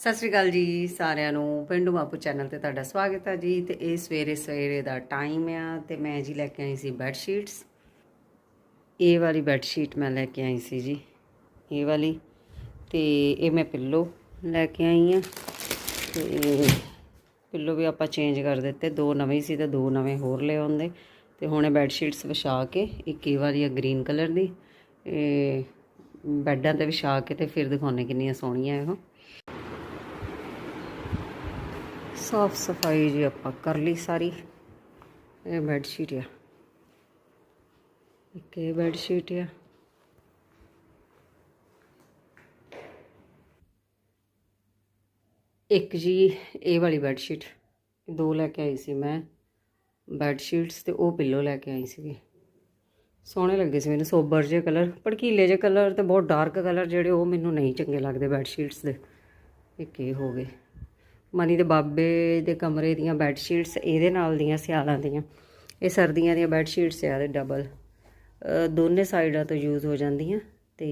ਸਤਿ ਸ਼੍ਰੀ ਅਕਾਲ ਜੀ ਸਾਰਿਆਂ ਨੂੰ। ਪਿੰਡੂ ਬਾਪੂ ਚੈਨਲ ਤੇ ਤੁਹਾਡਾ ਸਵਾਗਤ ਹੈ ਜੀ ਤੇ ਇਹ ਸਵੇਰੇ ਸਵੇਰੇ ਦਾ ਟਾਈਮ ਆ ਤੇ ਮੈਂ ਜੀ ਲੈ ਕੇ ਆਈ ਸੀ ਬੈੱਡ ਸ਼ੀਟਸ ਇਹ ਵਾਲੀ ਬੈੱਡ ਸ਼ੀਟ ਮੈਂ ਲੈ ਕੇ ਆਈ ਸੀ ਜੀ, ਇਹ ਵਾਲੀ ਤੇ ਇਹ ਮੈਂ ਪਿੱਲੋ ਲੈ ਕੇ ਆਈ ਆ ਤੇ ਪਿੱਲੋ ਵੀ ਆਪਾਂ ਚੇਂਜ ਕਰ ਦਿੱਤੇ, ਦੋ ਨਵੇਂ ਸੀ ਤੇ ਦੋ ਨਵੇਂ ਹੋਰ ਲੈ ਆਉਂਦੇ। ਤੇ ਹੁਣ ਇਹ ਬੈੱਡ ਸ਼ੀਟਸ ਵਿਛਾ ਕੇ, ਇੱਕ ਇਹ ਵਾਲੀ ਆ ਗ੍ਰੀਨ ਕਲਰ ਦੀ, ਇਹ ਬੈੱਡਾਂ ਤੇ ਵਿਛਾ ਕੇ ਤੇ ਫਿਰ ਦਿਖਾਉਣੇ ਕਿੰਨੀਆਂ ਸੋਹਣੀਆਂ ਇਹੋ। ਸਾਫ਼ ਸਫ਼ਾਈ ਜੀ ਆਪਾਂ ਕਰ ਲਈ ਸਾਰੀ। ਇਹ ਬੈੱਡ ਸ਼ੀਟ ਆ। ਇੱਕ ਇਹ ਬੈੱਡ ਸ਼ੀਟ ਆ। ਇੱਕ ਜੀ ਇਹ ਵਾਲੀ ਬੈੱਡ ਸ਼ੀਟ ਦੋ ਲੈ ਕੇ ਆਈ ਸੀ ਮੈਂ ਬੈੱਡ ਸ਼ੀਟਸ ਤੇ ਉਹ ਪਿੱਲੋ ਲੈ ਕੇ ਆਈ ਸੀਗੀ। ਸੋਹਣੇ ਲੱਗੇ ਸੀ ਮੈਨੂੰ, ਸੋਬਰ ਜਿਹੇ ਕਲਰ ਭੜਕੀਲੇ ਜਿਹੇ ਕਲਰ ਤੇ ਬਹੁਤ ਡਾਰਕ ਕਲਰ ਜਿਹੜੇ ਉਹ ਮੈਨੂੰ ਨਹੀਂ ਚੰਗੇ ਲੱਗਦੇ ਬੈੱਡ ਸ਼ੀਟਸ ਦੇ। ਇੱਕ ਇਹ ਹੋ ਗਏ। ਮਨੀ ਦੇ ਬਾਬੇ ਦੇ ਕਮਰੇ ਦੀਆਂ ਬੈੱਡ ਸ਼ੀਟਸ ਇਹਦੇ ਨਾਲ ਦੀਆਂ ਸਿਆਲਾਂ ਦੀਆਂ। ਇਹ ਸਰਦੀਆਂ ਦੀਆਂ ਬੈੱਡ ਸ਼ੀਟਸ ਆ ਦੇ ਡਬਲ ਦੋਨੇ ਸਾਈਡਾਂ ਤੋਂ ਯੂਜ਼ ਹੋ ਜਾਂਦੀਆਂ ਤੇ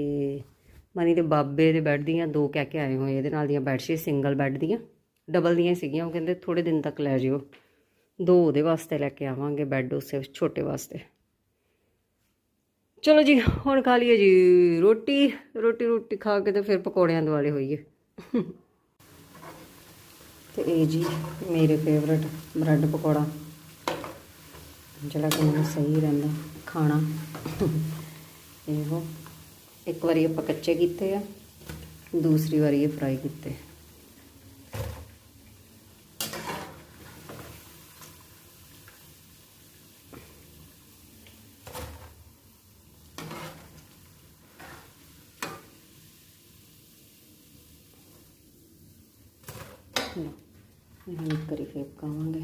ਮਨੀ ਦੇ ਬਾਬੇ ਦੇ ਬੈੱਡ ਦੀਆਂ ਦੋ ਕਹਿ ਕੇ ਆਏ ਹੋਏ ਇਹਦੇ ਨਾਲ ਦੀਆਂ ਬੈੱਡ ਸ਼ੀਟ ਸਿੰਗਲ ਬੈੱਡ ਦੀਆਂ। ਡਬਲ ਦੀਆਂ ਹੀ ਸੀਗੀਆਂ, ਉਹ ਕਹਿੰਦੇ ਥੋੜੇ ਦਿਨ ਤੱਕ ਲੈ ਜਿਓ। ਦੋ ਉਹਦੇ ਵਾਸਤੇ ਲੈ ਕੇ ਆਵਾਂਗੇ ਬੈੱਡ ਉਸੇ ਛੋਟੇ ਵਾਸਤੇ। ਚਲੋ ਜੀ, ਹੁਣ ਖਾ ਲਈਏ ਜੀ ਰੋਟੀ। ਰੋਟੀ ਰੋਟੀ ਖਾ ਕੇ ਤੇ ਫਿਰ ਪਕੌੜਿਆਂ ਦੁਆਲੇ ਹੋਈਏ। ਤੇ ਇਹ ਜੀ ਮੇਰੇ ਫੇਵਰਟ ਬ੍ਰੈਡ ਪਕੌੜਾ, ਜਿਹੜਾ ਕਿ ਮੈਨੂੰ ਸਹੀ ਰਹਿੰਦਾ ਖਾਣਾ। ਇਹੋ, ਇੱਕ ਵਾਰੀ ਆਪਾਂ ਕੱਚੇ ਕੀਤੇ ਆ, ਦੂਸਰੀ ਵਾਰੀ ਇਹ ਫਰਾਈ ਕੀਤੇ। ਲਓ। ਇਹ ਇੱਕ ਕਰੀ ਫੇਰ ਕਾਵਾਂਗੇ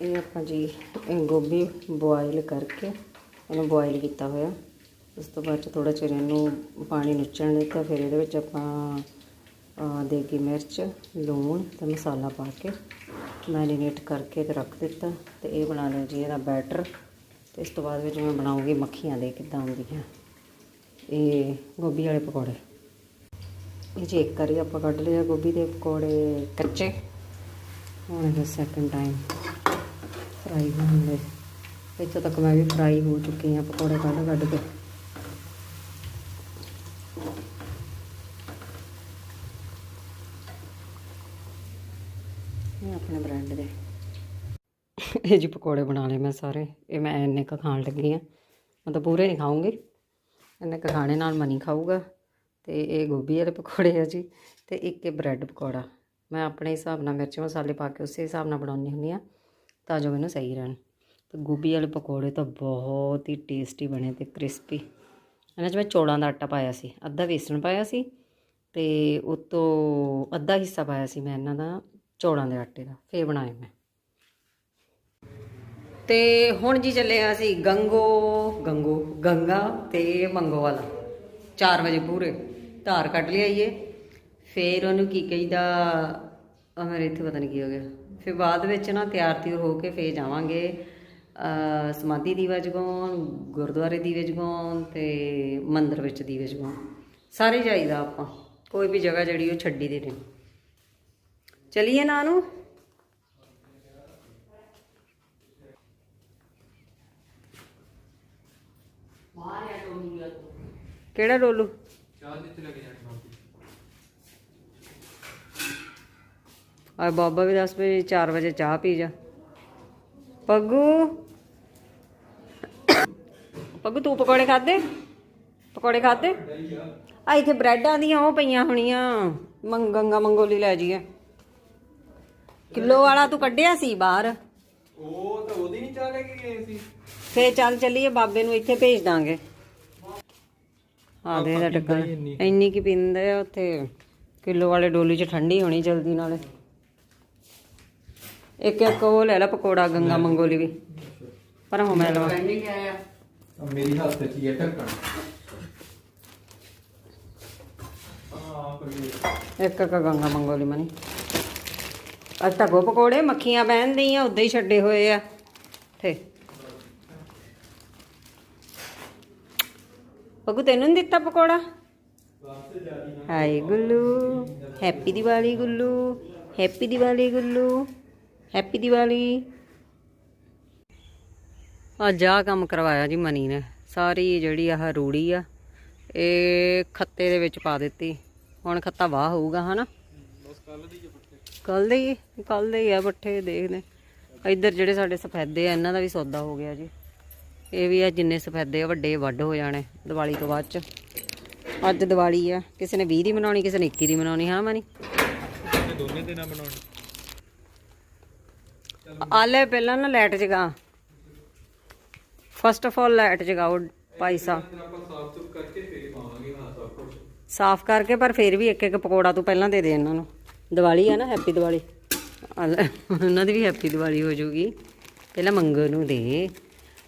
ਇਹ ਆਪਾਂ ਜੀ ਗੋਭੀ ਬੋਇਲ ਕਰਕੇ ਇਹਨੂੰ ਬੋਇਲ ਕੀਤਾ ਹੋਇਆ। ਉਸ ਤੋਂ ਬਾਅਦ ਚ ਥੋੜਾ ਚਿਰ ਇਹਨੂੰ ਪਾਣੀ ਨੁੱਚਣ ਦਿੱਤਾ ਫਿਰ ਇਹਦੇ ਵਿੱਚ ਆਪਾਂ ਦੇਗੀ ਮਿਰਚ, ਲੂਣ ਤੇ ਮਸਾਲਾ ਪਾ ਕੇ ਮੈਰੀਨੇਟ ਕਰਕੇ ਤੇ ਰੱਖ ਦਿੱਤਾ ਤੇ ਇਹ ਬਣਾ ਲਿਆ ਜੀ ਇਹਦਾ ਬੈਟਰ ਤੇ ਇਸ ਤੋਂ ਬਾਅਦ ਵਿੱਚ ਮੈਂ ਬਣਾਉਂਗੀ ਮੱਖੀਆਂ ਦੇ ਕਿੱਦਾਂ ਹੁੰਦੀਆਂ। ਇਹ ਗੋਭੀ ਵਾਲੇ ਪਕੌੜੇ। ਇਹ ਜੀ ਇੱਕ ਵਾਰੀ ਆਪਾਂ ਕੱਢ ਲਿਆ ਗੋਭੀ ਦੇ ਪਕੌੜੇ ਕੱਚੇ। ਹੁਣ ਇਹ ਸੈਕੰਡ ਟਾਈਮ ਫਰਾਈ ਹੋਣਗੇ ਇੱਥੋਂ ਤੱਕ ਮੈਂ ਵੀ ਫਰਾਈ ਹੋ ਚੁੱਕੀ ਹਾਂ ਪਕੌੜੇ ਕੱਢ ਕੱਢ ਕੇ ਇਹ ਆਪਣੇ ਬ੍ਰੈਡ ਦੇ ਇਹ ਜੀ ਪਕੌੜੇ ਬਣਾ ਲਏ ਮੈਂ ਸਾਰੇ। ਇਹ ਮੈਂ ਇੰਨੇ ਕੁ ਖਾਣ ਲੱਗੀ ਆ ਮਤਲਬ ਪੂਰੇ ਨਹੀਂ ਖਾਊਂਗੀ। ਇੰਨੇ ਕੁ ਖਾਣੇ ਨਾਲ ਮਨੀ ਖਾਊਗਾ। ਤੇ ਇਹ ਗੋਭੀ ਵਾਲੇ ਪਕੌੜੇ ਆ ਜੀ ਤੇ ਇੱਕ ਇਹ ਬ੍ਰੈਡ ਪਕੌੜਾ। ਮੈਂ ਆਪਣੇ ਹਿਸਾਬ ਨਾਲ ਮਿਰਚ ਮਸਾਲੇ ਪਾ ਕੇ ਉਸੇ ਹਿਸਾਬ ਨਾਲ ਬਣਾਉਂਦੀ ਹੁੰਦੀ ਆ ਤਾਂ ਜੋ ਮੈਨੂੰ ਸਹੀ ਰਹਿਣ। ਤੇ ਗੋਭੀ ਵਾਲੇ ਪਕੌੜੇ ਤਾਂ ਬਹੁਤ ਹੀ ਟੇਸਟੀ ਬਣੇ ਤੇ ਕ੍ਰਿਸਪੀ। ਇਹਨਾਂ 'ਚ ਮੈਂ ਚੌਲਾਂ ਦਾ ਆਟਾ ਪਾਇਆ ਸੀ, ਅੱਧਾ ਵੇਸਣ ਪਾਇਆ ਸੀ ਤੇ ਉਤੋਂ ਅੱਧਾ ਹਿੱਸਾ ਪਾਇਆ ਸੀ ਮੈਂ ਇਹਨਾਂ ਦਾ ਚੌਲਾਂ ਦੇ ਆਟੇ ਦਾ। ਫੇਰ ਬਣਾਏ ਮੈਂ। ਤੇ ਹੁਣ ਜੀ ਚੱਲੇ ਆ ਅਸੀਂ ਗੰਗੋ ਗੰਗੋ, ਗੰਗਾ ਤੇ ਮੰਗੋ ਵਾਲਾ 4 ਵਜੇ ਪੂਰੇ, ਧਾਰ ਕੱਢ ਲਿਆਈਏ। ਫੇਰ ਉਹਨੂੰ ਕੀ ਕਹੀਦਾ ਆ ਮੇਰੇ ਇੱਥੇ ਪਤਾ ਨਹੀਂ ਕੀ ਹੋ ਗਿਆ। ਫਿਰ ਬਾਅਦ ਵਿੱਚ ਨਾ ਤਿਆਰ ਤਿਉਰ ਹੋ ਕੇ ਫੇਰ ਜਾਵਾਂਗੇ ਸਮਾਧੀ ਦੀਵਾ ਜਗਾਉਣ, ਗੁਰਦੁਆਰੇ ਦੀਵੇ ਜਗਾਉਣ ਤੇ ਮੰਦਿਰ ਵਿੱਚ ਦੀਵੇ ਜਗਾਉਣ। ਸਾਰੇ ਜਾਈਦਾ ਆਪਾਂ, ਕੋਈ ਵੀ ਜਗ੍ਹਾ ਜਿਹੜੀ ਉਹ ਛੱਡੀ ਦੇ ਨਹੀਂ ਚਲਿਏ ਨਾ ਨੂੰ। ਕਿਹੜਾ ਡੋਲੂ ਆ ਬਾਬਾ ਵੀ ਦੱਸ ਵੀ 4 ਵਜੇ ਚਾਹ ਪੀ ਜਾ। ਪੱਗੂ। ਪੱਗੂ ਤੂੰ ਪਕੌੜੇ ਖਾਦੇ ਪਕੌੜੇ ਖਾਦੇ ਆ ਇੱਥੇ ਬ੍ਰੈਡਾਂ ਦੀਆਂ ਉਹ ਪਈਆਂ ਹੋਣੀਆਂ। ਮੰਗ ਗੰਗਾ ਮੰਗੋਲੀ ਲੈ ਜੀਏ ਕਿਲੋ ਵਾਲਾ ਤੂੰ ਕੱਢਿਆ ਸੀ ਬਾਹਰ? ਉਹ ਤਾਂ ਉਹਦੀ ਨਹੀਂ ਚਾਹ ਲੈ ਕੇ ਗਏ ਸੀ। ਫੇਰ ਚੱਲ ਚੱਲੀਏ ਬਾਬੇ ਨੂੰ ਇੱਥੇ ਭੇਜ ਦਾਂਗੇ। ਆ ਦੇ ਦਾ ਟੱਕਾ ਇੰਨੀ ਕੀ ਪੀਂਦੇ ਆ ਉੱਥੇ? ਕਿਲੋ ਵਾਲੇ ਡੋਲੀ 'ਚ ਠੰਡੀ ਹੋਣੀ ਜਲਦੀ ਨਾਲੇ। ਇੱਕ ਇੱਕ ਉਹ ਲੈ ਲੈ ਪਕੌੜਾ ਗੰਗਾ ਮੰਗੋਲੀ ਵੀ। ਪਰ ਹੋ ਮੈਂ ਲਵਾ। ਮੇਰੀ ਹੱਥ 'ਚ ਹੀ ਹੈ ਇੱਕ ਇੱਕ ਗੰਗਾ ਮੰਗੋਲੀ ਮਨੀ। ਅੱਜ ਤਾਂ ਗੋ ਪਕੌੜੇ ਮੱਖੀਆਂ ਬਹਿੰਦੀਆਂ ਉਦਾਂ ਹੀ ਛੱਡੇ ਹੋਏ ਆ। ਤੇ ਪਗੂ ਤੈਨੂੰ ਨੀ ਦਿੱਤਾ pakora? Hi Gullu, happy Diwali Gullu, happy Diwali Gullu, happy Diwali. ਅੱਜ ਆਹ ਕੰਮ ਕਰਵਾਇਆ ਜੀ ਮਨੀ ਨੇ, ਸਾਰੀ ਜਿਹੜੀ ਆਹ ਰੂੜੀ ਆ, ਇਹ ਖੱਤੇ ਦੇ ਵਿੱਚ ਪਾ ਦਿੱਤੀ। ਹੁਣ ਖੱਤਾ ਵਾਹ ਹੋਊਗਾ, ਹਨਾ? ਬਸ ਕੱਲ ਦੀ ਕੱਲ ਦੇ ਕੱਲ ਦੇ ਹੀ ਆ ਬੱਠੇ ਦੇਖਦੇ। ਇੱਧਰ ਜਿਹੜੇ ਸਾਡੇ ਸਫੈਦੇ ਆ, ਇਹਨਾਂ ਦਾ ਵੀ ਸੌਦਾ ਹੋ ਗਿਆ ਜੀ। ਇਹ ਵੀ ਆ ਜਿੰਨੇ ਸਫੈਦੇ ਆ ਵੱਡੇ ਵੱਡ ਹੋ ਜਾਣੇ ਦੀਵਾਲੀ ਤੋਂ ਬਾਅਦ ਚ। ਅੱਜ ਦੀਵਾਲੀ ਆ ਕਿਸੇ ਨੇ 20 ਦੀ ਮਨਾਉਣੀ ਕਿਸੇ ਨੇ 21 ਦੀ ਮਨਾਉਣੀ ਹਾਂ ਮਨੀ? ਦੋਨੇ ਦਿਨਾਂ ਬਣਾਉਣੀ ਆਲੇ ਪਹਿਲਾਂ ਨਾ ਲਾਈਟ ਜਗਾ। ਫਸਟ ਆਫ ਆਲ ਲਾਈਟ ਜਗਾਓ ਭਾਈ ਸਾਹਿਬ। ਸਾਫ਼ ਕਰਕੇ ਪਰ ਫਿਰ ਵੀ ਇੱਕ ਇੱਕ ਪਕੌੜਾ ਤੂੰ ਪਹਿਲਾਂ ਦੇ ਦੇ ਇਹਨਾਂ ਨੂੰ। ਦੀਵਾਲੀ ਆ ਨਾ ਹੈਪੀ ਦੀਵਾਲੀ। ਉਹਨਾਂ ਦੀ ਵੀ ਹੈਪੀ ਦੀਵਾਲੀ ਹੋ ਜਾਊਗੀ। ਪਹਿਲਾਂ ਮੰਗੋ ਨੂੰ ਦੇ।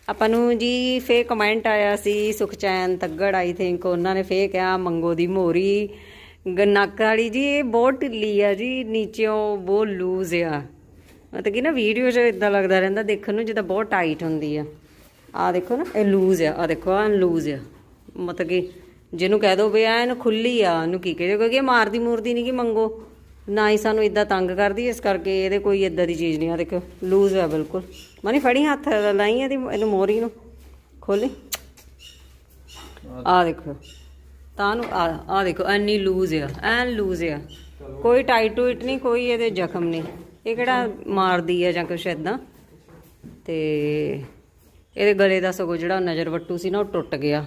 ਆਪਾਂ ਨੂੰ ਜੀ ਫੇ ਕਮੈਂਟ ਆਇਆ ਸੀ ਸੁਖਚੈਨ ਤੱਗੜ ਆਈ ਥਿੰਕ ਉਹਨਾਂ ਨੇ ਫੇ ਕਿਹਾ, ਮੰਗੋ ਦੀ ਮੋਰੀ। ਨੱਕ ਵਾਲੀ ਜੀ, ਇਹ ਬਹੁਤ ਢਿੱਲੀ ਆ ਜੀ, ਨੀਚਿਓਂ ਬਹੁਤ ਲੂਜ਼ ਆ। ਮਤਲਬ ਕਿ ਨਾ ਵੀਡੀਓ 'ਚ ਇਦਾਂ ਲੱਗਦਾ ਰਹਿੰਦਾ, ਦੇਖਣ ਨੂੰ ਜਿੱਦਾਂ ਬਹੁਤ ਟਾਈਟ ਹੁੰਦੀ ਆ। ਆ ਦੇਖੋ ਨਾ, ਇਹ ਲੂਜ਼ ਆ ਆ ਦੇਖੋ ਆ ਲੂਜ਼ ਆ। ਮਤਲਬ ਕਿ ਜਿਹਨੂੰ ਕਹਿ ਦੋ ਵੀ ਆ ਇਹਨੂੰ ਖੁੱਲੀ ਆ, ਉਹਨੂੰ ਕੀ ਕਹੇ ਕਿਉਂਕਿ ਇਹ ਮਾਰਦੀ ਮੂਰਦੀ ਨਹੀਂ ਕਿ ਮੰਗੋ। ਨਾ ਹੀ ਸਾਨੂੰ ਇਦਾਂ ਤੰਗ ਕਰਦੀ, ਇਸ ਕਰਕੇ ਇਹਦੇ ਕੋਈ ਇਦਾਂ ਦੀ ਚੀਜ਼ ਨਹੀਂ ਆ। ਦੇਖੋ ਲੂਜ਼ ਆ ਬਿਲਕੁਲ। ਮਨੀ ਫੜੀ ਹੱਥ ਲਾਈ ਇਹਦੀ, ਇਹਨੂੰ ਮੋਰੀ ਨੂੰ। ਖੋਲੀ ਆ ਦੇਖੋ ਤਾਂ ਨੂੰ ਆ ਆ ਦੇਖੋ ਐਨੀ ਲੂਜ਼ ਆ, ਐਨ ਲੂਜ਼ ਆ। ਕੋਈ ਟਾਈਟ ਟੂਟ ਨਹੀਂ, ਕੋਈ ਇਹਦੇ ਜ਼ਖਮ ਨਹੀਂ। ਇਹ ਕਿਹੜਾ ਮਾਰਦੀ ਆ ਜਾਂ ਕੁਛ ਇਦਾਂ ਤੇ ਇਹਦੇ ਗਲੇ ਦਾ ਸਗੋਂ ਜਿਹੜਾ ਨਜ਼ਰ ਵੱਟੂ ਸੀ ਨਾ, ਉਹ ਟੁੱਟ ਗਿਆ।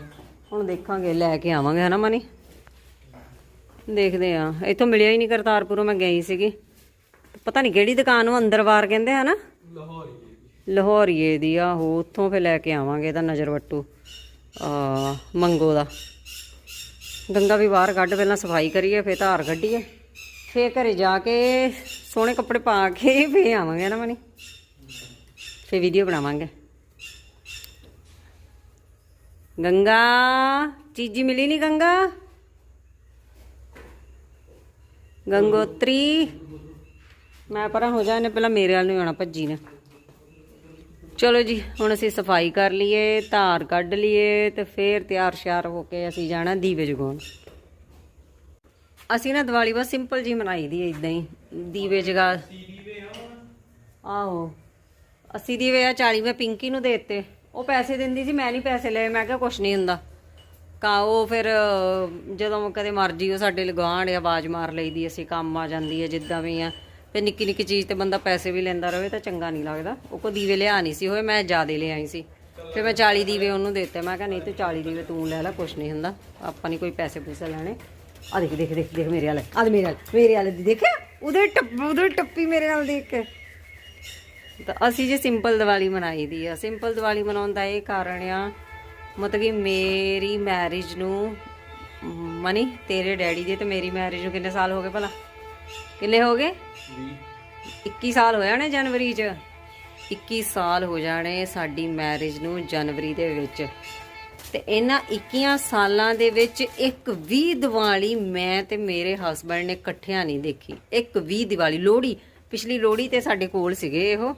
ਹੁਣ ਦੇਖਾਂਗੇ, ਲੈ ਕੇ ਆਵਾਂਗੇ, ਹਨਾ ਮਨੀ? ਦੇਖਦੇ ਆ। ਇੱਥੋਂ ਮਿਲਿਆ ਹੀ ਨਹੀਂ ਕਰਤਾਰਪੁਰੋਂ, ਮੈਂ ਗਈ ਸੀਗੀ। ਪਤਾ ਨਹੀਂ ਕਿਹੜੀ ਦੁਕਾਨ ਉਹ ਅੰਦਰ ਅੰਦਰਵਾਰ ਕਹਿੰਦੇ ਹਨਾ ਲਾਹੌਰ ਲਾਹੌਰੀਏ ਦੀ ਆ ਉਹ ਉੱਥੋਂ ਫੇ ਲੈ ਕੇ ਆਵਾਂਗੇ ਇਹਦਾ ਨਜ਼ਰ ਵੱਟੂ ਆ, ਮੰਗੋ ਦਾ। ਗੰਗਾ ਵੀ ਬਾਹਰ ਕੱਢ, ਪਹਿਲਾਂ ਸਫ਼ਾਈ ਕਰੀਏ ਫੇ ਧਾਰ ਕੱਢੀਏ। ਫੇ ਘਰੇ ਜਾ ਕੇ ਸੋਹਣੇ ਕੱਪੜੇ ਪਾ ਕੇ ਫੇ ਆਵਾਂਗੇ ਨਾ ਮਨੀ। ਫੇ ਵੀਡੀਓ ਬਣਾਵਾਂਗੇ। ਗੰਗਾ, ਚੀਜੀ ਮਿਲੀ ਨਹੀਂ ਗੰਗਾ? ਗੰਗੋਤਰੀ ਮੈਂ ਪਰਾਂ ਹੋ ਜਾਣੇ ਪਹਿਲਾਂ ਮੇਰੇ ਵੱਲ ਨੂੰ ਆਉਣਾ, ਭੱਜੀ ਨੇ। ਚਲੋ ਜੀ, ਹੁਣ ਅਸੀਂ ਸਫ਼ਾਈ ਕਰ ਲਈਏ, ਧਾਰ ਕੱਢ ਲਈਏ ਤੇ ਫੇਰ ਤਿਆਰ ਸ਼ਿਆਰ ਹੋ ਕੇ ਅਸੀਂ ਜਾਣਾ ਦੀਵੇ ਜਗਾਉਣ। ਅਸੀਂ ਨਾ ਦੀਵਾਲੀ ਬਸ ਸਿੰਪਲ ਜੀ ਮਨਾਈ ਦੀ ਇਦਾਂ ਹੀ। ਦੀਵੇ ਜਗਾ। ਆਹੋ। ਅਸੀਂ ਦੀਵੇ ਆ 40 ਮੈਂ ਪਿੰਕੀ ਨੂੰ ਦੇ ਦਿੱਤੇ। ਉਹ ਪੈਸੇ ਦਿੰਦੀ ਸੀ, ਮੈਂ ਨਹੀਂ ਪੈਸੇ ਲਏ, ਮੈਂ ਕਿਹਾ ਕੁਛ ਨਹੀਂ ਹੁੰਦਾ। ਤਾਂ ਉਹ ਫਿਰ, ਜਦੋਂ ਕਦੇ ਮਰਜ਼ੀ ਉਹ ਸਾਡੇ ਲਗਾਣ ਆਵਾਜ਼ ਮਾਰ ਲਈਦੀ ਅਸੀਂ ਕੰਮ ਆ ਜਾਂਦੀ ਹੈ ਜਿੱਦਾਂ ਵੀ ਆ। ਫਿਰ ਨਿੱਕੀ ਨਿੱਕੀ ਚੀਜ਼ ਤੇ ਬੰਦਾ ਪੈਸੇ ਵੀ ਲੈਂਦਾ ਰਹੇ ਤਾਂ ਚੰਗਾ ਨਹੀਂ ਲੱਗਦਾ। ਉਹ ਕੋ ਦੀਵੇ ਲਿਆ ਨਹੀਂ ਸੀ, ਹੋਏ ਮੈਂ ਜਿਆਦੇ ਲਿਆਈ ਸੀ। ਫਿਰ ਮੈਂ 40 ਦੀਵੇ ਉਹਨੂੰ ਦੇ ਦਿੱਤੇ, ਮੈਂ ਕਿਹਾ ਨਹੀਂ ਤੂੰ 40 ਦੀਵੇ ਤੂੰ ਲੈ ਲੈ, ਕੁਛ ਨਹੀਂ ਹੁੰਦਾ। ਆਪਾਂ ਨਹੀਂ ਕੋਈ ਪੈਸੇ ਪੂਸੇ ਲੈਣੇ। ਆ ਦੇਖ ਦੇਖ ਦੇਖ ਦੇਖ ਮੇਰੇ ਵਾਲੇ ਆ ਮੇਰੇ ਵਾਲੇ ਮੇਰੇ ਵਾਲੇ ਦੀ ਦੇਖਿਆ? ਉਹਦੇ ਟੱਪ, ਉਹਦੇ ਟੱਪੀ ਮੇਰੇ ਨਾਲ ਦੇਖ ਕੇ। ਤਾਂ ਅਸੀਂ ਜੇ ਸਿੰਪਲ ਦੀਵਾਲੀ ਮਨਾਈ ਦੀ ਆ ਸਿੰਪਲ ਦੀਵਾਲੀ ਮਨਾਉਣ ਦਾ ਇਹ ਕਾਰਨ ਆ ਮਤਲਬ ਕਿ ਮੇਰੀ ਮੈਰਿਜ ਨੂੰ ਮਨੀ ਤੇਰੇ ਡੈਡੀ ਦੇ ਤੇ ਮੇਰੀ ਮੈਰਿਜ ਨੂੰ ਕਿੰਨੇ ਸਾਲ ਹੋ ਗਏ ਭਲਾ? ਕਿੰਨੇ ਹੋ ਗਏ? 21 ਸਾਲ ਹੋ ਜਾਣੇ ਜਨਵਰੀ 'ਚ। 21 ਸਾਲ ਹੋ ਜਾਣੇ ਸਾਡੀ ਮੈਰਿਜ ਨੂੰ ਜਨਵਰੀ ਦੇ ਵਿੱਚ। ਤੇ ਇਹਨਾਂ 21 ਸਾਲਾਂ ਦੇ ਵਿੱਚ ਇੱਕ ਵੀ ਦੀਵਾਲੀ ਮੈਂ ਤੇ ਮੇਰੇ ਹਸਬੰਡ ਨੇ ਇਕੱਠਿਆਂ ਨਹੀਂ ਦੇਖੀ। ਇੱਕ ਵੀ ਦੀਵਾਲੀ ਲੋਹੜੀ ਪਿਛਲੀ ਲੋਹੜੀ ਤੇ ਸਾਡੇ ਕੋਲ ਸੀਗੇ ਇਹੋ।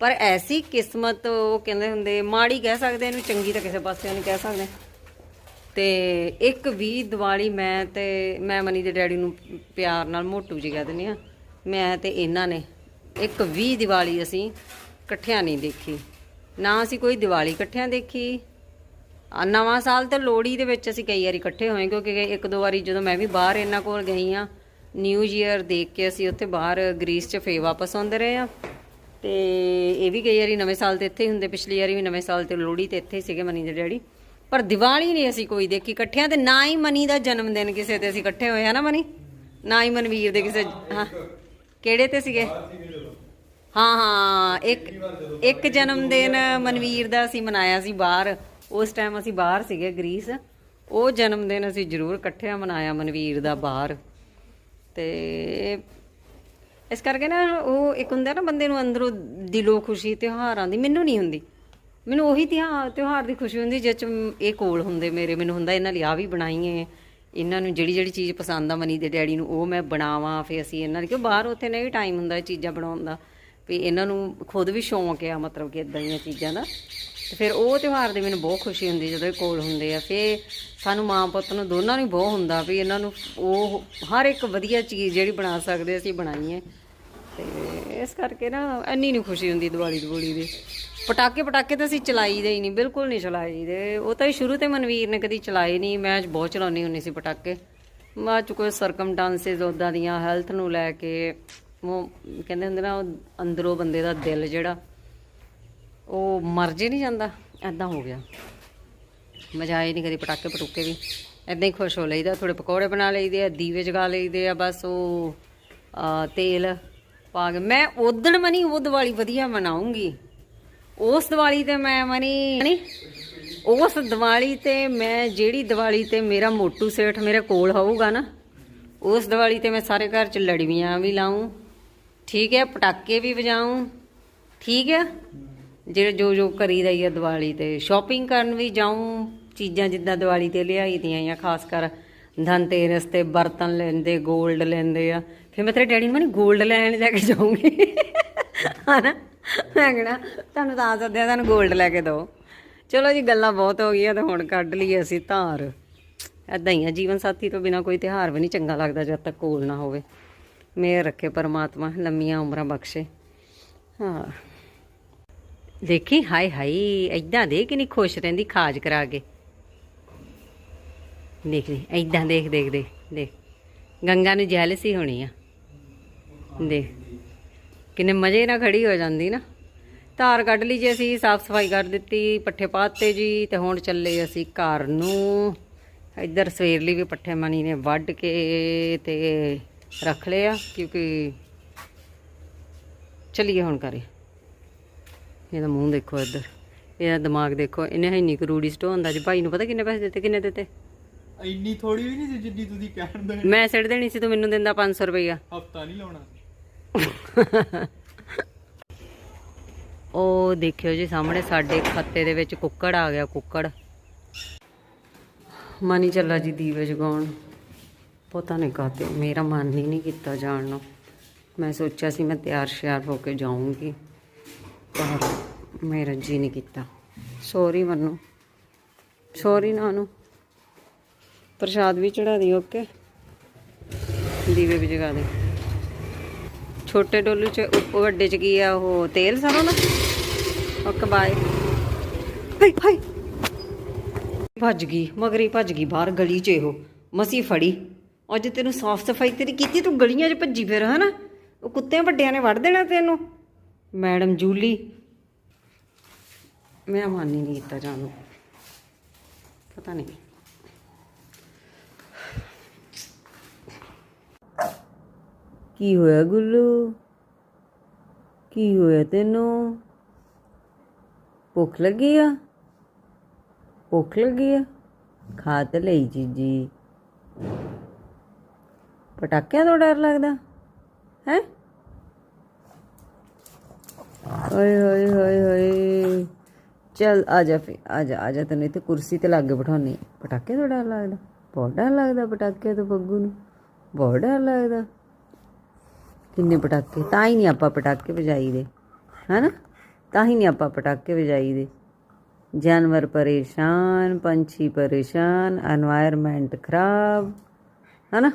ਪਰ ਐਸੀ ਕਿਸਮਤ ਉਹ ਕਹਿੰਦੇ ਹੁੰਦੇ, ਮਾੜੀ ਕਹਿ ਸਕਦੇ, ਇਹਨੂੰ ਚੰਗੀ ਤਾਂ ਕਿਸੇ ਪਾਸੇ ਨਹੀਂ ਕਹਿ ਸਕਦੇ। ਤੇ ਇੱਕ ਵੀ ਦੀਵਾਲੀ ਮੈਂ ਤੇ, ਮੈਂ ਮਨੀ ਦੇ ਡੈਡੀ ਨੂੰ ਪਿਆਰ ਨਾਲ ਮੋਟੂ ਜੀ ਕਹਿ ਦਿੰਦੀ ਆ ਮੈਂ ਤੇ ਇਹਨਾਂ ਨੇ ਇੱਕ ਵੀ ਦੀਵਾਲੀ ਅਸੀਂ ਇਕੱਠਿਆਂ ਨਹੀਂ ਦੇਖੀ। ਨਾ ਅਸੀਂ ਕੋਈ ਦੀਵਾਲੀ ਇਕੱਠਿਆਂ ਦੇਖੀ। ਨਵਾਂ ਸਾਲ ਤੇ ਲੋਹੜੀ ਦੇ ਵਿੱਚ ਅਸੀਂ ਕਈ ਵਾਰੀ ਇਕੱਠੇ ਹੋਏ, ਕਿਉਂਕਿ ਇੱਕ ਦੋ ਵਾਰੀ ਜਦੋਂ ਮੈਂ ਵੀ ਬਾਹਰ ਇਹਨਾਂ ਕੋਲ ਗਈ ਆ ਨਿਊ ਈਅਰ ਦੇਖ ਕੇ ਅਸੀਂ ਉੱਥੇ ਬਾਹਰ ਗ੍ਰੀਸ 'ਚ ਫੇ ਵਾਪਸ ਆਉਂਦੇ ਰਹੇ ਆ ਤੇ ਇਹ ਵੀ ਕਈ ਵਾਰੀ ਨਵੇਂ ਸਾਲ ਤੇ ਇੱਥੇ ਹੀ ਹੁੰਦੇ, ਪਿਛਲੀ ਵਾਰੀ ਵੀ ਨਵੇਂ ਸਾਲ ਤੇ ਲੋਹੜੀ ਤੇ ਇੱਥੇ ਹੀ ਸੀਗੇ ਮਨੀ ਦੇ ਡੈਡੀ। ਪਰ ਦੀਵਾਲੀ ਨਹੀਂ ਅਸੀਂ ਕੋਈ ਦੇਖੀ ਇਕੱਠਿਆਂ ਤੇ, ਨਾ ਹੀ ਮਨੀ ਦਾ ਜਨਮ ਦਿਨ ਕਿਸੇ ਤੇ ਅਸੀਂ ਇਕੱਠੇ ਹੋਏ ਆ ਨਾ ਮਨੀ? ਨਾ ਹੀ ਮਨਵੀਰ ਦੇ ਕਿਸੇ, ਹਾਂ। ਕਿਹੜੇ ਤੇ ਸੀਗੇ? ਹਾਂ ਹਾਂ, ਇੱਕ ਇੱਕ ਜਨਮ ਦਿਨ ਮਨਵੀਰ ਦਾ ਅਸੀਂ ਮਨਾਇਆ ਸੀ ਬਾਹਰ। ਉਸ ਟਾਈਮ ਅਸੀਂ ਬਾਹਰ ਸੀਗੇ ਗ੍ਰੀਸ। ਉਹ ਜਨਮ ਦਿਨ ਅਸੀਂ ਜ਼ਰੂਰ ਇਕੱਠਿਆਂ ਮਨਾਇਆ ਮਨਵੀਰ ਦਾ ਬਾਹਰ। ਤੇ ਇਸ ਕਰਕੇ ਨਾ ਉਹ ਇੱਕ ਹੁੰਦਾ ਨਾ ਬੰਦੇ ਨੂੰ ਅੰਦਰੋਂ ਦਿਲੋਂ ਖੁਸ਼ੀ, ਤਿਉਹਾਰਾਂ ਦੀ ਮੈਨੂੰ ਨਹੀਂ ਹੁੰਦੀ। ਮੈਨੂੰ ਉਹੀ ਤਿਉਹਾਰ ਤਿਉਹਾਰ ਦੀ ਖੁਸ਼ੀ ਹੁੰਦੀ ਜਿਸ ਚ ਇਹ ਕੋਲ ਹੁੰਦੇ ਮੇਰੇ। ਮੈਨੂੰ ਹੁੰਦਾ ਇਹਨਾਂ ਲਈ ਆ ਵੀ ਬਣਾਈਏ ਇਹਨਾਂ ਨੂੰ ਜਿਹੜੀ ਜਿਹੜੀ ਚੀਜ਼ ਪਸੰਦ ਆ ਮਨੀ ਦੇ ਡੈਡੀ ਨੂੰ, ਉਹ ਮੈਂ ਬਣਾਵਾਂ। ਫਿਰ ਅਸੀਂ ਇਹਨਾਂ ਲਈ ਕਿਉਂ ਬਾਹਰ ਉੱਥੇ ਨਹੀਂ ਟਾਈਮ ਹੁੰਦਾ ਇਹ ਚੀਜ਼ਾਂ ਬਣਾਉਣ ਦਾ। ਵੀ ਇਹਨਾਂ ਨੂੰ ਖੁਦ ਵੀ ਸ਼ੌਂਕ ਆ, ਮਤਲਬ ਕਿ ਇਦਾਂ ਦੀਆਂ ਚੀਜ਼ਾਂ ਦਾ। ਤੇ ਫਿਰ ਉਹ ਤਿਉਹਾਰ ਦੀ ਮੈਨੂੰ ਬਹੁਤ ਖੁਸ਼ੀ ਹੁੰਦੀ ਜਦੋਂ ਇਹ ਕੋਲ ਹੁੰਦੇ ਆ। ਫਿਰ ਸਾਨੂੰ ਮਾਂ ਪੁੱਤ ਨੂੰ ਦੋਨਾਂ ਨੂੰ ਹੀ ਬਹੁਤ ਹੁੰਦਾ ਵੀ ਇਹਨਾਂ ਨੂੰ ਉਹ ਹਰ ਇੱਕ ਵਧੀਆ ਚੀਜ਼ ਜਿਹੜੀ ਬਣਾ ਸਕਦੇ ਅਸੀਂ ਬਣਾਈਏ ਤੇ ਇਸ ਕਰਕੇ ਨਾ ਇੰਨੀ ਨਹੀਂ ਖੁਸ਼ੀ ਹੁੰਦੀ ਦੀਵਾਲੀ ਦੀਵਾਲੀ ਦੀ। ਪਟਾਕੇ ਪਟਾਕੇ ਤਾਂ ਅਸੀਂ ਚਲਾਈਦੇ ਹੀ ਨਹੀਂ ਬਿਲਕੁਲ ਨਹੀਂ ਚਲਾਈਦੇ। ਉਹ ਤਾਂ ਸ਼ੁਰੂ ਤੇ ਮਨਵੀਰ ਨੇ ਕਦੀ ਚਲਾਏ ਨਹੀਂ ਮੈਂ ਬਹੁਤ ਚਲਾਉਣੀ ਹੁੰਦੀ ਸੀ ਪਟਾਕੇ। ਬਾਅਦ ਚ ਕੋਈ ਸਰਕਮਟਾਂਸਸ ਉਦਾਂ ਦੀਆਂ ਹੈਲਥ ਨੂੰ ਲੈ ਕੇ ਉਹ ਕਹਿੰਦੇ ਹੁੰਦੇ ਨਾ, ਉਹ ਅੰਦਰੋਂ ਬੰਦੇ ਦਾ ਦਿਲ ਜਿਹੜਾ, ਉਹ ਮਰ ਜੇ ਨਹੀਂ ਜਾਂਦਾ ਐਦਾਂ ਹੋ ਗਿਆ। ਮਜ਼ਾ ਆਏ ਨਹੀਂ ਕਦੀ ਪਟਾਕੇ ਪਟੂਕੇ ਵੀ। ਐਦਾਂ ਹੀ ਖੁਸ਼ ਹੋ ਲਈਦਾ ਥੋੜੇ ਪਕੌੜੇ ਬਣਾ ਲਈਦੇ ਆ, ਦੀਵੇ ਜਗਾ ਲਈਦੇ ਆ, ਬਸ ਉਹ ਤੇਲ ਪਾ ਕੇ ਮੈਂ ਉਦਣ ਮਨੀ ਉਹ ਦੀਵਾਲੀ ਵਧੀਆ ਮਨਾਉਂਗੀ। ਉਸ ਦੀਵਾਲੀ ਤੇ ਮੈਂ ਮਨੀ ਨਹੀਂ ਉਸ ਦੀਵਾਲੀ ਤੇ ਮੈਂ ਜਿਹੜੀ ਦੀਵਾਲੀ ਤੇ ਮੇਰਾ ਮੋਟੂ ਸੇਠ ਮੇਰੇ ਕੋਲ ਹੋਊਗਾ ਨਾ, ਉਸ ਦੀਵਾਲੀ ਤੇ ਮੈਂ ਸਾਰੇ ਘਰ ਚ ਲੜਵੀਆਂ ਵੀ ਲਾਉਂ ਠੀਕ ਹੈ, ਪਟਾਕੇ ਵੀ ਵਜਾਉਂ ਠੀਕ ਹੈ, ਜਿਹੜੇ ਜੋ ਜੋ ਕਰੀਦਾ ਹੀ ਆ ਦੀਵਾਲੀ ਤੇ। ਸ਼ਾਪਿੰਗ ਕਰਨ ਵੀ ਜਾਉਂ ਚੀਜ਼ਾਂ ਜਿੱਦਾਂ ਦੀਵਾਲੀ ਤੇ ਲਿਆਈ ਦੀਆਂ ਜਾਂ ਖਾਸ ਕਰ ਧਨਤੇਰਸ ਤੇ ਬਰਤਨ ਲੈਂਦੇ 골ਡ ਲੈਂਦੇ ਆ ਫਿਰ ਮੈਂ ਤੇਰੇ ਡੈਡੀ ਨੂੰ ਮਨੀ 골ਡ ਲੈਣ ਲੈ ਕੇ ਜਾਊਂਗੀ। ਹਨਾ? ਮੈਂ ਕਹਿਣਾ ਤੁਹਾਨੂੰ ਤਾਂ ਸੱਦਿਆ ਤੁਹਾਨੂੰ 골ਡ ਲੈ ਕੇ ਦਿਓ। ਚਲੋ ਜੀ, ਗੱਲਾਂ ਬਹੁਤ ਹੋ ਗਈਆਂ ਤੇ ਹੁਣ ਕੱਢ ਲਈਏ ਅਸੀਂ ਧਾਰ। ਐਦਾਂ ਹੀ ਆ, ਜੀਵਨ ਸਾਥੀ ਤੋਂ ਬਿਨਾ ਕੋਈ ਤਿਉਹਾਰ ਵੀ ਨਹੀਂ ਚੰਗਾ ਲੱਗਦਾ ਜਦ ਤੱਕ ਕੋਲ ਨਾ ਹੋਵੇ। ਮੇਰ ਰੱਖੇ ਪਰਮਾਤਮਾ, ਲੰਮੀਆਂ ਉਮਰਾਂ ਬਖਸ਼ੇ। ਹਾਂ। ਦੇਖੀ, ਹਾਏ ਹਾਏ ਐਦਾਂ ਦੇ ਕਿ ਨਹੀਂ ਖੁਸ਼ ਰਹਿੰਦੀ ਖਾਜ ਕਰਾ ਕੇ। ਦੇਖ ਲਈ ਐਦਾਂ ਦੇਖ ਦੇਖ ਦੇਖ ਦੇਖ। ਗੰਗਾ ਨੂੰ ਜੈਲਸੀ ਹੋਣੀ ਆ। ਦੇਖ। ਕਿੰਨੇ ਮਜ਼ੇ ਨਾਲ ਖੜੀ ਹੋ ਜਾਂਦੀ ਨਾ। ਧਾਰ ਕੱਢ ਲਈ ਜੀ ਅਸੀਂ ਸਾਫ਼ ਸਫ਼ਾਈ ਕਰ ਦਿੱਤੀ ਪੱਠੇ ਪਾਤੇ ਜੀ ਤੇ ਹੁਣ ਚੱਲੇ ਅਸੀਂ ਘਰ ਨੂੰ। ਇੱਧਰ ਸਵੇਰ ਲਈ ਵੀ ਪੱਠੇ ਮਣੀ ਨੇ ਵੱਢ ਕੇ ਤੇ ਰੱਖ ਲਏ ਆ ਕਿਉਂਕਿ ਚਲੀਏ ਹੁਣ ਕਰੇ ਇਹਦਾ ਮੂੰਹ ਦੇਖੋ ਇੱਧਰ। ਇਹਦਾ ਦਿਮਾਗ ਦੇਖੋ ਇਹਨੇ ਇੰਨੀ ਕੁ ਰੂੜੀ ਸਟੋ ਹੁੰਦਾ ਜੀ। ਭਾਈ ਨੂੰ ਪਤਾ ਕਿੰਨੇ ਪੈਸੇ ਦਿੱਤੇ ਕਿੰਨੇ ਦਿੱਤੇ? ਇੰਨੀ ਥੋੜੀ ਵੀ ਨਹੀਂ ਸੀ ਜਿੱਡੀ ਤੁਸੀਂ ਕਹਿਣ ਦੇ। ਮੈਂ ਸਿੱਟ ਦੇਣੀ ਸੀ ਤੂੰ ਮੈਨੂੰ ਦਿੰਦਾ 500 ਰੁਪਈਆ। ਹਫਤਾ ਨਹੀਂ ਲਾਉਣਾ। ਉਹ ਦੇਖਿਓ ਜੀ ਸਾਹਮਣੇ ਸਾਡੇ ਖੱਤੇ ਦੇ ਵਿੱਚ ਕੁੱਕੜ ਆ ਗਿਆ, ਕੁੱਕੜ। ਮਨ ਹੀ ਚੱਲਾ ਜੀ ਦੀਵੇ ਜਗਾਉਣ ਪਤਾ ਨਹੀਂ ਕਾਤੇ ਮੇਰਾ ਮਨ ਹੀ ਨਹੀਂ ਕੀਤਾ ਜਾਣ ਨੂੰ। ਮੈਂ ਸੋਚਿਆ ਸੀ ਮੈਂ ਤਿਆਰ ਸ਼ਿਆਰ ਹੋ ਕੇ ਜਾਊਂਗੀ, ਪਰ ਮੇਰਾ ਜੀ ਨਹੀਂ ਕੀਤਾ। ਸੌਰੀ ਮਨੂੰ। ਸੌਰੀ ਨਾਨੂ। ਪ੍ਰਸ਼ਾਦ ਵੀ ਚੜਾ ਦੀ ਓਕੇ ਦੀਵੇ ਵੀ ਜਗਾ ਦੇ। ਛੋਟੇ ਡੋਲੂ ਚ ਵੱਡੇ ਚ ਕੀ ਆ, ਉਹ ਤੇਲ ਸਰੋਂ ਨਾ? ਓਕੇ ਬਾਏ ਹਾਈ ਹਾਈ ਭੱਜ ਗਈ, ਮਗਰੀ ਭੱਜ ਗਈ ਬਾਹਰ ਗਲੀ ਚ ਇਹੋ। ਮਸੀ ਫੜੀ। ਅੱਜ ਤੈਨੂੰ ਸਾਫ਼ ਸਫ਼ਾਈ ਤੇਰੀ ਕੀਤੀ, ਤੂੰ ਗਲੀਆਂ 'ਚ ਭੱਜੀ ਫਿਰ, ਹਨਾ? ਉਹ ਕੁੱਤਿਆਂ ਵੱਡਿਆਂ ਨੇ ਵੜ ਦੇਣਾ ਤੈਨੂੰ। Madam Julie. ਮੈਂ ਮਨ ਹੀ ਨਹੀਂ ਕੀਤਾ ਜਾਣ ਨੂੰ। ਪਤਾ ਨਹੀਂ। ਕੀ ਹੋਇਆ ਗੁੱਲੂ? ਕੀ ਹੋਇਆ ਤੈਨੂੰ? ਭੁੱਖ ਲੱਗੀ ਆ? ਭੁੱਖ ਲੱਗੀ ਆ? ਖਾ ਤੇ ਲਈ ਜੀਜੀ। ਪਟਾਕਿਆਂ ਤੋਂ ਡਰ ਲੱਗਦਾ, ਹੈ? ਓਏ ਹੋਏ ਹੋਏ ਹੋਏ ਚੱਲ, ਆ ਜਾ ਫੇ, ਆ ਜਾ ਆ ਜਾ ਤੈਨੂੰ ਇੱਥੇ ਕੁਰਸੀ ਤੇ ਲਾਗੇ ਕੇ ਬਿਠਾਉਣੀ ਪਟਾਕੇ ਤੋਂ ਡਰ ਲੱਗਦਾ। ਬਹੁਤ ਡਰ ਲੱਗਦਾ ਪਟਾਕੇ ਤੋਂ ਬੱਗੂ ਨੂੰ। ਬਹੁਤ ਡਰ ਲੱਗਦਾ। ਕਿੰਨੇ ਪਟਾਕੇ, ਤਾਂ ਹੀ ਨਹੀਂ ਆਪਾਂ ਪਟਾਕੇ ਵਜਾਈਦੇ, ਹਨਾ? ਤਾਂ ਹੀ ਨਹੀਂ ਆਪਾਂ ਪਟਾਕੇ ਵਜਾਈਦੇ। ਜਾਨਵਰ ਪਰੇਸ਼ਾਨ, ਪੰਛੀ ਪਰੇਸ਼ਾਨ এনवायरमेंट ਖਰਾਬ, ਹਨਾ?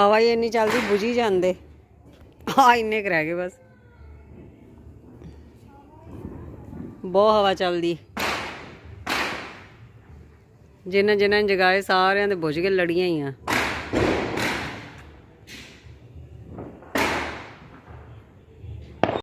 ਹਵਾ ਹੀ ਇੰਨੀ ਚੱਲਦੀ, ਬੁਝੀ ਜਾਂਦੇ। ਆ ਇੰਨੇ ਕੁ ਗਏ ਬਸ। ਬਹੁਤ ਹਵਾ ਚੱਲਦੀ। ਜਿਨ੍ਹਾਂ ਜਿਨ੍ਹਾਂ ਨੇ ਜਗਾਏ, ਸਾਰਿਆਂ ਦੇ ਬੁਝ ਕੇ ਲੜੀਆਂ ਹੀ ਆ।